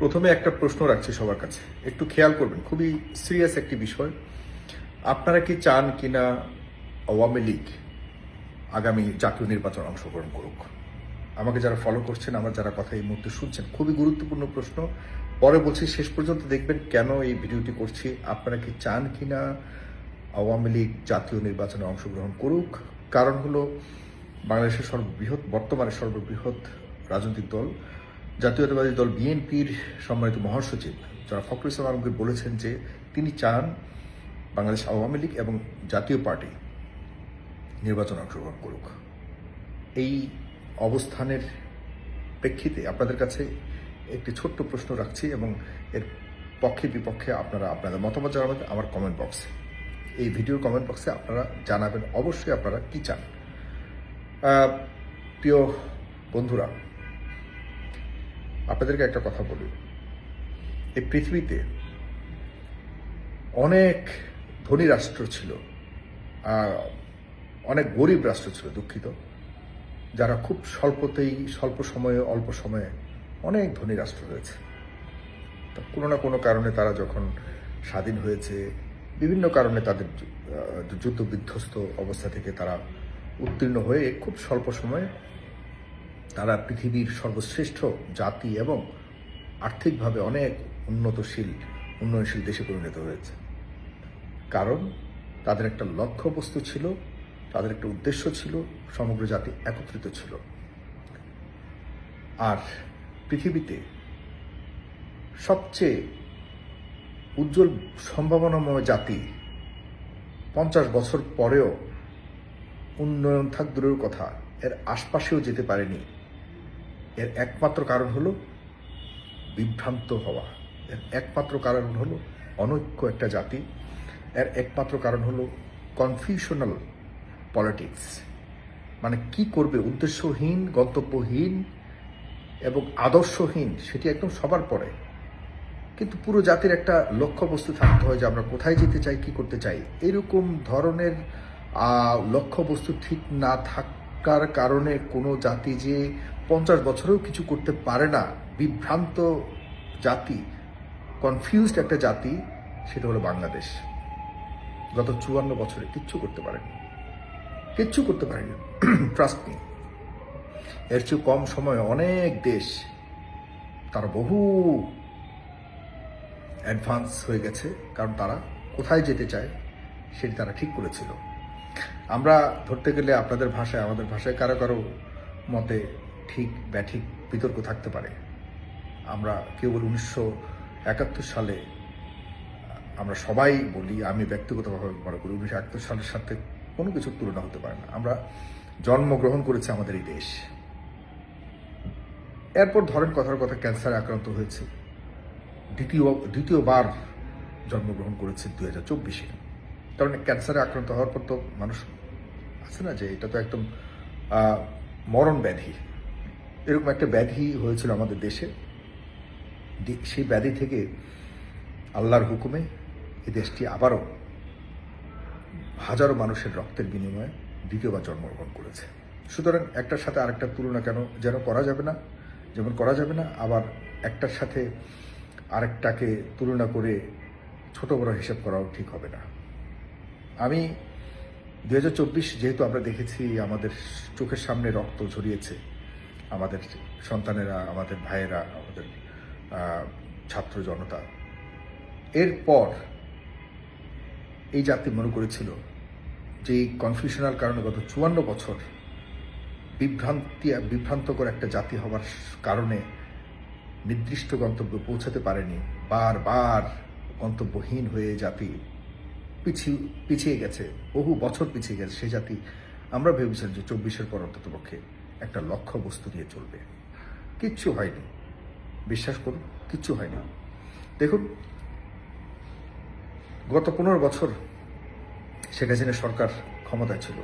প্রথমে একটা প্রশ্ন রাখছি সবার কাছে। একটু খেয়াল করবেন, খুবই সিরিয়াস একটি বিষয়। আপনারা কি চান কিনা আওয়ামী লীগ আগামী জাতীয় নির্বাচন অংশগ্রহণ করুক? আমাকে যারা ফলো করছেন, আমার যারা কথা এই মুহূর্তে শুনছেন, খুবই গুরুত্বপূর্ণ প্রশ্ন। পরে বলছি, শেষ পর্যন্ত দেখবেন কেন এই ভিডিওটি করছি। আপনারা কি চান কিনা আওয়ামী লীগ জাতীয় নির্বাচনে অংশগ্রহণ করুক? কারণ হলো বাংলাদেশের সর্ববৃহৎ, বর্তমানে সর্ববৃহৎ রাজনৈতিক দল। জাতীয়তাবাদী দল বিএনপির সম্মানিত মহাসচিব যারা ফখরুল ইসলাম আলমগীর বলেছেন যে তিনি চান বাংলাদেশ আওয়ামী লীগ এবং জাতীয় পার্টি নির্বাচন অংশগ্রহণ করুক। এই অবস্থানের প্রেক্ষিতে আপনাদের কাছে একটি ছোট্ট প্রশ্ন রাখছি এবং এর পক্ষে বিপক্ষে আপনারা আপনাদের মতামত জানাবেন আমার কমেন্ট বক্সে এই ভিডিওর কমেন্ট বক্সে আপনারা জানাবেন। অবশ্যই আপনারা কি চান। প্রিয় বন্ধুরা আপনাদেরকে একটা কথা বলি। এই পৃথিবীতে অনেক ধনী রাষ্ট্র ছিল অনেক গরিব রাষ্ট্র ছিল, দুঃখিত, যারা খুব স্বল্পতেই, স্বল্প সময়ে, অল্প সময়ে অনেক ধনী রাষ্ট্র হয়েছে। তো কোনো না কোনো কারণে তারা যখন স্বাধীন হয়েছে, বিভিন্ন কারণে তাদের যুদ্ধ বিধ্বস্ত অবস্থা থেকে তারা উত্তীর্ণ হয়ে খুব স্বল্প সময়ে তারা পৃথিবীর সর্বশ্রেষ্ঠ জাতি এবং আর্থিকভাবে অনেক উন্নতশীল, উন্নয়নশীল দেশে পরিণত হয়েছে। কারণ তাদের একটা লক্ষ্যবস্তু ছিল, তাদের একটা উদ্দেশ্য ছিল, সমগ্র জাতি একত্রিত ছিল। আর পৃথিবীতে সবচেয়ে উজ্জ্বল সম্ভাবনাময় জাতি পঞ্চাশ বছর পরেও উন্নয়ন থাক দূরের কথা, এর আশপাশেও যেতে পারেনি এর একমাত্র কারণ হলো বিভ্রান্ত হওয়া। এর একমাত্র কারণ হলো অনৈক্য একটা জাতি। এর একমাত্র কারণ হলো কনফিউশনাল পলিটিক্স মানে কি করবে? উদ্দেশ্যহীন, গন্তব্যহীন এবং আদর্শহীন, সেটি একদম সবার পরে। কিন্তু পুরো জাতির একটা লক্ষ্যবস্তু থাকতে হয় যে আমরা কোথায় যেতে চাই, কি করতে চাই। এরকম ধরনের লক্ষ্যবস্তু ঠিক না থাকার কারণে কোনো জাতি যে পঞ্চাশ বছরেও কিছু করতে পারে না। বিভ্রান্ত জাতি কনফিউজড একটা জাতি, সেটা হলো বাংলাদেশ। গত চুয়ান্ন বছরে কিচ্ছু করতে পারেনি। কিচ্ছু করতে পারেনি। ট্রাস্ট মি এর চেয়ে কম সময়ে অনেক দেশ তারা বহু অ্যাডভান্স হয়ে গেছে, কারণ তারা কোথায় যেতে চায় সেটি তারা ঠিক করেছিল। আমরা ধরতে গেলে আপনাদের ভাষায়, আমাদের ভাষায় কারও কারও মতে ঠিক ব্যাঠিক বিতর্ক থাকতে পারে। আমরা কেবল উনিশশো একাত্তর সালে, আমরা সবাই বলি, আমি ব্যক্তিগতভাবে মনে করি, উনিশশো একাত্তর সালের সাথে কোনো কিছুর তুলনা হতে পারে না। আমরা জন্মগ্রহণ করেছি আমাদের এই দেশ। এরপর ধরেন কথার কথা, ক্যান্সারে আক্রান্ত হয়েছে। দ্বিতীয়, দ্বিতীয়বার জন্মগ্রহণ করেছে দুই হাজার চব্বিশে। কারণ ক্যান্সারে আক্রান্ত হওয়ার পর তো মানুষ আছে না যে, এটা তো একদম মরণ ব্যাধি এরকম একটা ব্যাধি হয়েছিল আমাদের দেশে। সেই ব্যাধি থেকে আল্লাহর হুকুমে এই দেশটি আবারও হাজারো মানুষের রক্তের বিনিময়ে দ্বিতীয়বার জন্মগ্রহণ করেছে। সুতরাং একটার সাথে আরেকটা তুলনা কেন যেন করা যাবে না, যেমন করা যাবে না, আবার একটার সাথে আরেকটাকে তুলনা করে ছোট বড় হিসাব করাও ঠিক হবে না। আমি দু হাজার চব্বিশ যেহেতু আমরা দেখেছি আমাদের চোখের সামনে রক্ত ঝরিয়েছে আমাদের সন্তানেরা, আমাদের ভাইয়েরা, আমাদের ছাত্র জনতা। এরপর এই জাতি মনে করেছিল যে এই কনফিউশনাল কারণে গত চুয়ান্ন বছর বিভ্রান্তি, বিভ্রান্তকর একটা জাতি হওয়ার কারণে নির্দিষ্ট গন্তব্যে পৌঁছাতে পারেনি। বারবার গন্তব্যহীন হয়ে জাতি পিছিয়ে পিছিয়ে গেছে। বহু বছর পিছিয়ে গেছে। সে জাতি, আমরা ভেবেছিলাম যে চব্বিশের পর অন্তত পক্ষে একটা লক্ষ্য বস্তু নিয়ে চলবে। কিচ্ছু হয়নি। বিশ্বাস করুন, কিচ্ছু হয়নি। দেখুন, গত পনেরো বছর শেখ হাসিনা সরকার ক্ষমতায় ছিল।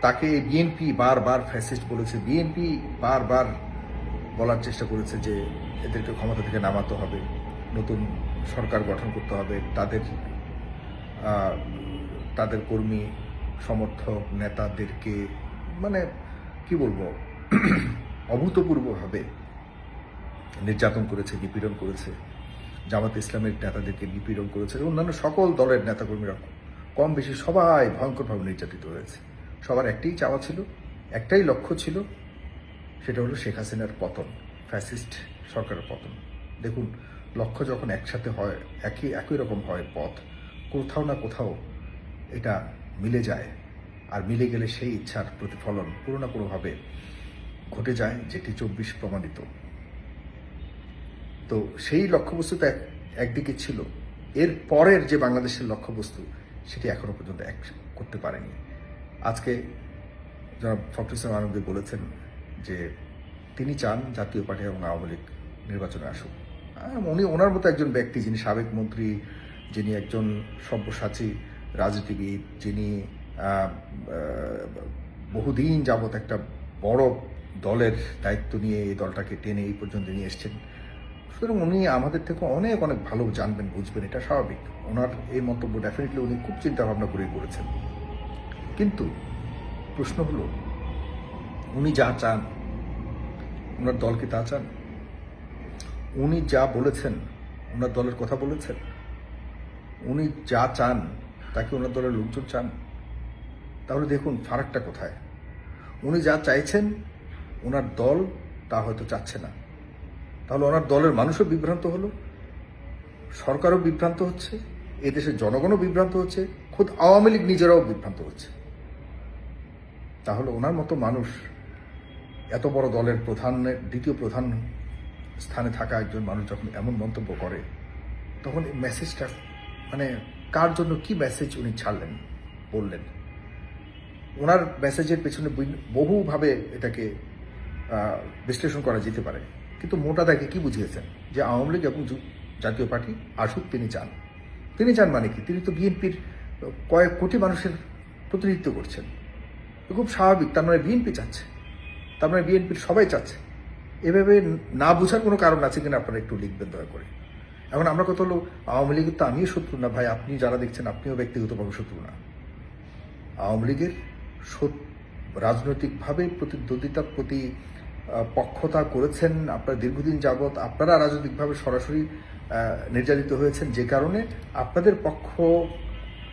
তাকে বিএনপি বারবার ফ্যাসিস্ট বলেছে। বিএনপি বারবার বলার চেষ্টা করেছে যে এদেরকে ক্ষমতা থেকে নামাতে হবে, নতুন সরকার গঠন করতে হবে। তাদের তাদের কর্মী, সমর্থক, নেতাদেরকে মানে কি বলব? অভূতপূর্বভাবে নির্যাতন করেছে, নিপীড়ন করেছে। জামাত ইসলামের নেতাদেরকে নিপীড়ন করেছে অন্যান্য সকল দলের নেতাকর্মীরা কম বেশি সবাই ভয়ঙ্করভাবে নির্যাতিত হয়েছে। সবার একটাই চাওয়া ছিল, একটাই লক্ষ্য ছিল, সেটা হলো শেখ হাসিনার পতন, ফ্যাসিস্ট সরকারের পতন। দেখুন, লক্ষ্য যখন একসাথে হয়, একই একই রকম হয় পথ, কোথাও না কোথাও এটা মিলে যায়। আর মিলে গেলে সেই ইচ্ছার প্রতিফলন কোনো না কোনোভাবে ঘটে যায়, যেটি চব্বিশ প্রমাণিত। তো সেই লক্ষ্যবস্তু তো এক- একদিকে ছিল। এর পরের যে বাংলাদেশের লক্ষ্যবস্তু, সেটি এখনও পর্যন্ত এক করতে পারেনি। আজকে যারা ফখরুল ইসলাম আনন্দী বলেছেন যে তিনি চান জাতীয় পার্টি এবং আওয়ামী লীগ নির্বাচনে আসুক। উনি ওনার মতো একজন ব্যক্তি যিনি সাবেক মন্ত্রী, যিনি একজন সব্যসাচী রাজনীতিবিদ, যিনি বহুদিন যাবৎ একটা বড় দলের দায়িত্ব নিয়ে এই দলটাকে টেনে এই পর্যন্ত নিয়ে এসছেন। সুতরাং উনি আমাদের থেকে অনেক অনেক ভালো জানবেন, বুঝবেন, এটা স্বাভাবিক। ওনার এই মন্তব্য ডেফিনেটলি উনি খুব চিন্তা ভাবনা করেই করেছেন। কিন্তু প্রশ্ন হলো, উনি যা চান, ওনার দল কি তা চান? উনি যা বলেছেন, ওনার দলের কথা বলেছেন? উনি যা চান তাকে ওনার দলের লোকজন চান? তাহলে দেখুন ফারাকটা কোথায়। উনি যা চাইছেন, ওনার দল তা হয়তো চাচ্ছে না। তাহলে ওনার দলের মানুষও বিভ্রান্ত হলো, সরকারও বিভ্রান্ত হচ্ছে, এদেশের জনগণও বিভ্রান্ত হচ্ছে, খোদ আওয়ামী লীগ নিজেরাও বিভ্রান্ত হচ্ছে। তাহলে ওনার মতো মানুষ এত বড় দলের প্রধানের দ্বিতীয় প্রধান স্থানে থাকা একজন মানুষ যখন এমন মন্তব্য করে, তখন এই মেসেজটা মানে কার জন্য কি মেসেজ উনি ছাড়লেন, বললেন? ওনার মেসেজের পেছনে বহুভাবে এটাকে বিশ্লেষণ করা যেতে পারে। কিন্তু মোটা দাগে কি বুঝিয়েছেন? যে আওয়ামী লীগ এবং জাতীয় পার্টি আসুক, তিনি চান। তিনি চান মানে কি? তিনি তো বিএনপির কয়েক কোটি মানুষের প্রতিনিধিত্ব করছেন। খুব স্বাভাবিক, তার মানে বিএনপি চাচ্ছে। তার মানে বিএনপির সবাই চাচ্ছে। এভাবে না বোঝার কোনো কারণ আছে কিনা আপনারা একটু লিখবেন দয়া করে। এখন আমরা কত হলো, আওয়ামী লীগের তো আমিও শত্রু না। ভাই, আপনি যারা দেখছেন, আপনিও ব্যক্তিগতভাবে শত্রু না। আওয়ামী লীগের রাজনৈতিকভাবে প্রতিদ্বন্দ্বিতার প্রতি পক্ষতা করেছেন আপনারা দীর্ঘদিন যাবৎ। আপনারা রাজনৈতিকভাবে সরাসরি নির্যাতিত হয়েছেন যে কারণে। আপনাদের পক্ষ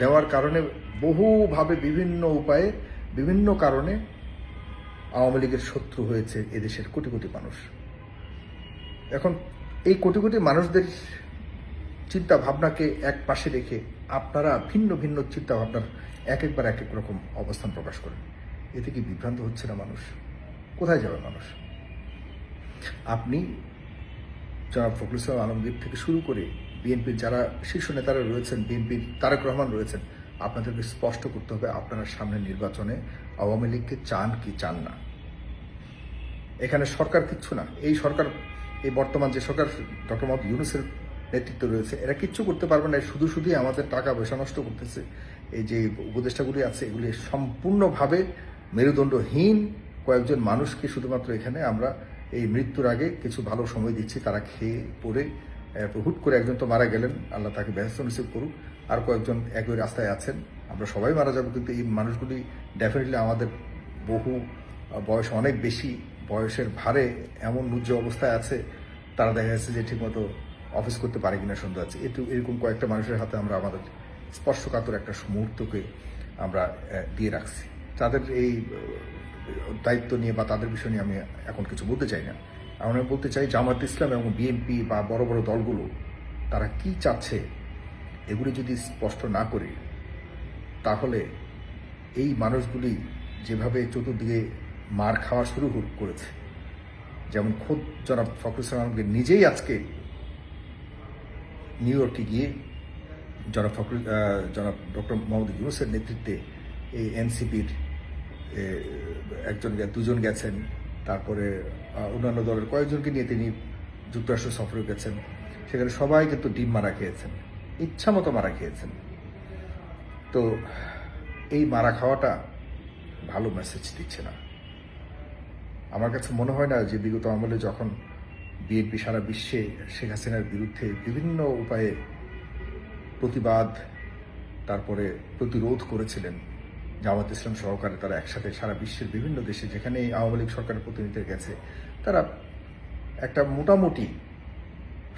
দেওয়ার কারণে বহুভাবে বিভিন্ন উপায়ে, বিভিন্ন কারণে আওয়ামী লীগের শত্রু হয়েছে এদেশের কোটি কোটি মানুষ। এখন এই কোটি কোটি মানুষদের চিন্তা ভাবনাকে এক পাশে রেখে আপনারা ভিন্ন ভিন্ন চিন্তা ভাবনার এক একবার এক এক রকম অবস্থান প্রকাশ করেন। এতে কি বিভ্রান্ত হচ্ছে না মানুষ? কোথায় যাবে মানুষ? আপনি জনাব ফখরুল ইসলাম আলমগীর থেকে শুরু করে বিএনপির যারা শীর্ষ নেতারা রয়েছেন, বিএনপির তারেক রহমান রয়েছেন, আপনাদেরকে স্পষ্ট করতে হবে আপনারা সামনে নির্বাচনে আওয়ামী লীগকে চান কি চান না। এখানে সরকার কিচ্ছু না। এই সরকার, এই বর্তমান যে সরকার, ডক্টর মোহাম্মদ ইউনুসের নেতৃত্ব রয়েছে। এরা কিচ্ছু করতে পারবে না, শুধু শুধুই আমাদের টাকা পয়সা নষ্ট করতেছে। এই যে উপদেষ্টাগুলি আছে, এগুলি সম্পূর্ণভাবে মেরুদণ্ডহীন কয়েকজন মানুষকে শুধুমাত্র এখানে আমরা এই মৃত্যুর আগে কিছু ভালো সময় দিচ্ছি। তারা খেয়ে পড়ে হুট করে একজন তো মারা গেলেন। আল্লাহ তাকে ব্যস্ত নসিব করুক। আর কয়েকজন একই রাস্তায় আছেন। আমরা সবাই মারা যাব, কিন্তু এই মানুষগুলি ডেফিনেটলি আমাদের বহু বয়স অনেক বেশি। বয়সের ভারে এমন নুজ্জ অবস্থায় আছে। তারা দেখা যাচ্ছে যে ঠিকমতো অফিস করতে পারে কিনা সন্দেহ আছে। একটু এরকম কয়েকটা মানুষের হাতে আমরা আমাদের স্পর্শকাতর একটা মুহূর্তকে আমরা দিয়ে রাখছি। তাদের এই দায়িত্ব নিয়ে বা তাদের বিষয় নিয়ে আমি এখন কিছু বলতে চাই না। আমি বলতে চাই জামাত ইসলাম এবং বিএনপি বা বড় বড় দলগুলো, তারা কি চাচ্ছে এগুলি যদি স্পষ্ট না করে, তাহলে এই মানুষগুলি যেভাবে চতুর্দিকে মার খাওয়া শুরু করেছে, যেমন খোদ জনাব ফখরুল ইসলামকে নিজেই আজকে নিউ ইয়র্কে গিয়ে জনাব ফখরুল জনাব ডক্টর মোহাম্মদ ইউনুসের নেতৃত্বে এই এনসিপির একজন দুজন গেছেন। তারপরে অন্যান্য দলের কয়েকজনকে নিয়ে তিনি যুক্তরাষ্ট্র সফরে গেছেন। সেখানে সবাই কিন্তু ডিম মারা খেয়েছেন। ইচ্ছা মতো মারা খেয়েছেন। তো এই মারা খাওয়াটা ভালো মেসেজ দিচ্ছে না। আমার কাছে মনে হয় না যে বিগত আমলে যখন বিএনপি সারা বিশ্বে শেখ হাসিনার বিরুদ্ধে বিভিন্ন উপায়ে প্রতিবাদ, তারপরে প্রতিরোধ করেছিলেন। জামাত ইসলাম সহকারে তারা একসাথে সারা বিশ্বের বিভিন্ন দেশে যেখানে আওয়ামী লীগ সরকারের প্রতিনিধি গেছে, তারা একটা মোটামুটি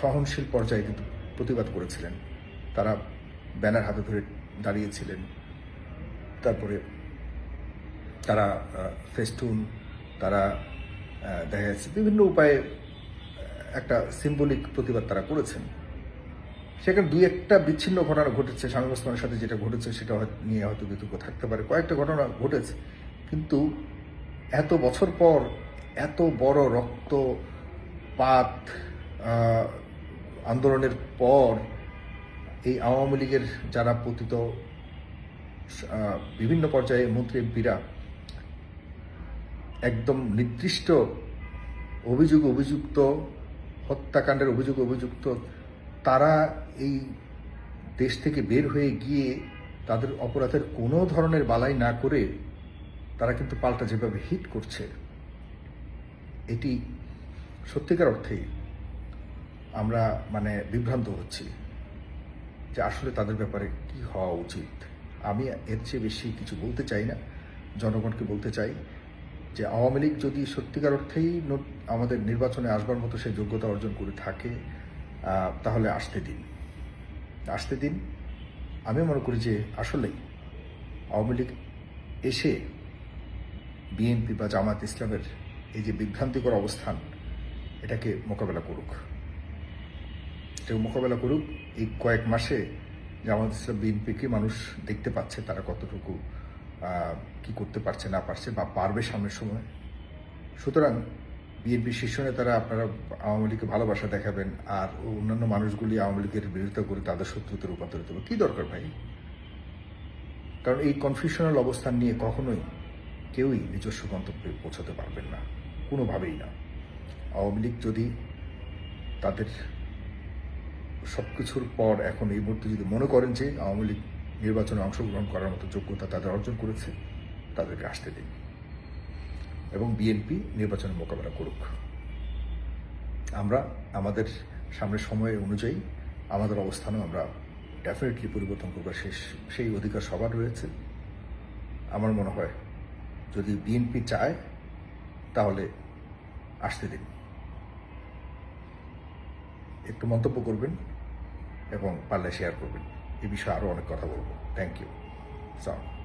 সহনশীল পর্যায়ে কিন্তু প্রতিবাদ করেছিলেন। তারা ব্যানার হাতে ধরে দাঁড়িয়েছিলেন। তারপরে তারা ফেস্টুন, তারা দেখা যাচ্ছে বিভিন্ন উপায়ে একটা সিম্বলিক প্রতিবাদ তারা করেছেন। সেখানে দুই একটা বিচ্ছিন্ন ঘটনা ঘটেছে স্বামী ওসমানের সাথে যেটা ঘটেছে সেটা নিয়ে হয়তো বিতর্ক থাকতে পারে। কয়েকটা ঘটনা ঘটেছে, কিন্তু এত বছর পর এত বড় রক্তপাত আন্দোলনের পর এই আওয়ামী লীগের যারা পতিত বিভিন্ন পর্যায়ে মন্ত্রী এমপিরা একদম নির্দিষ্ট অভিযোগ অভিযুক্ত হত্যাকাণ্ডের অভিযোগ অভিযুক্ত, তারা এই দেশ থেকে বের হয়ে গিয়ে তাদের অপরাধের কোনো ধরনের বালাই না করে তারা কিন্তু পাল্টা যেভাবে হিট করছে, এটি সত্যিকার অর্থেই আমরা মানে বিভ্রান্ত হচ্ছি যে আসলে তাদের ব্যাপারে কি হওয়া উচিত। আমি এর চেয়ে বেশি কিছু বলতে চাই না, জনগণকে বলতে চাই যে আওয়ামী লীগ যদি সত্যিকার অর্থেই আমাদের নির্বাচনে আসবার মতো সেই যোগ্যতা অর্জন করে থাকে তাহলে আসতে দিন। আসতে দিন। আমি মনে করি যে আসলেই আওয়ামী লীগ এসে বিএনপি বা জামাত ইসলামের এই যে বিভ্রান্তিকর অবস্থান, এটাকে মোকাবেলা করুক। এটা মোকাবেলা করুক। এই কয়েক মাসে জামাত ইসলাম বিএনপিকে মানুষ দেখতে পাচ্ছে তারা কতটুকু কি করতে পারছে, না পারছে বা পারবে সামনের সময়। সুতরাং বিএনপি শীর্ষ নেতারা আপনারা আওয়ামী লীগকে ভালোবাসা দেখাবেন আর অন্যান্য মানুষগুলি আওয়ামী লীগের বিরোধিতা করে তাদের শত্রুতে রূপান্তরিত হবে। কি দরকার ভাই? কারণ এই কনফিউশনাল অবস্থান নিয়ে কখনোই কেউই নিজস্ব গন্তব্যে পৌঁছাতে পারবেন না, কোনোভাবেই না। আওয়ামী লীগ যদি তাদের সব কিছুর পর এখন এই মুহূর্তে যদি মনে করেন যে আওয়ামী লীগ নির্বাচনে অংশগ্রহণ করার মতো যোগ্যতা তাদের অর্জন করেছে, তাদেরকে আসতে দিন। এবং বিএনপি নির্বাচনের মোকাবেলা করুক। আমরা আমাদের সামনের সময় অনুযায়ী আমাদের অবস্থানও আমরা ডেফিনেটলি পরিবর্তন করবার শেষ, সেই অধিকার সবার রয়েছে। আমার মনে হয় যদি বিএনপি চায়, তাহলে আসতে দিন। একটু মন্তব্য করবেন এবং পারলে শেয়ার করবেন। এ বিষয়ে আরও অনেক কথা বলব। থ্যাংক ইউ সালাম